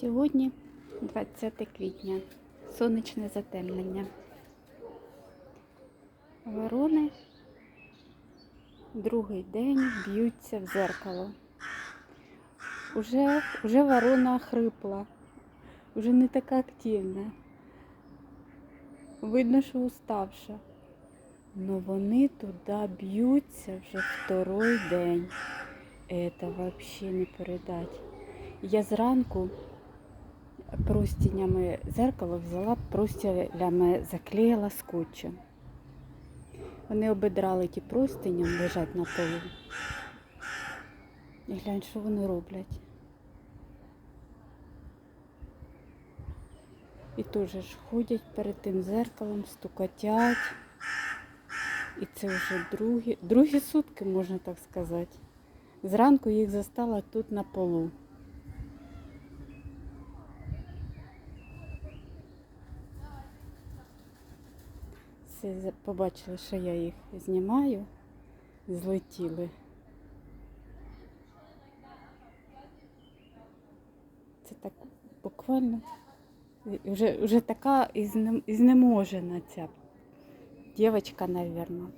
Сьогодні 20 квітня, сонячне затемнення. Ворони другий день б'ються в зеркало. Уже, уже ворона хрипла, уже не така активна. Видно, що уставша. Но вони туди б'ються вже второй день. Это вообще не передать. Я зранку простинями зеркало взяла, простинями заклеїла скотчем. Вони обідрали ті простиням, лежать на полу. І глянь, що вони роблять. І теж ж ходять перед тим зеркалом, стукотять. І це вже другі, другі сутки, можна так сказати. Зранку їх застала тут на полу. За- побачили, що я їх знімаю, злетіли. Це так буквально вже, вже така ізнеможена ця дівчинка, мабуть.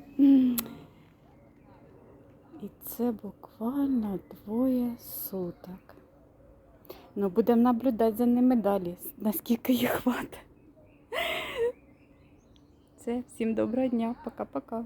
І це буквально двоє суток. Ну, будемо наблюдати за ними далі, наскільки їх хватить. Це всім доброго дня, пока-пока.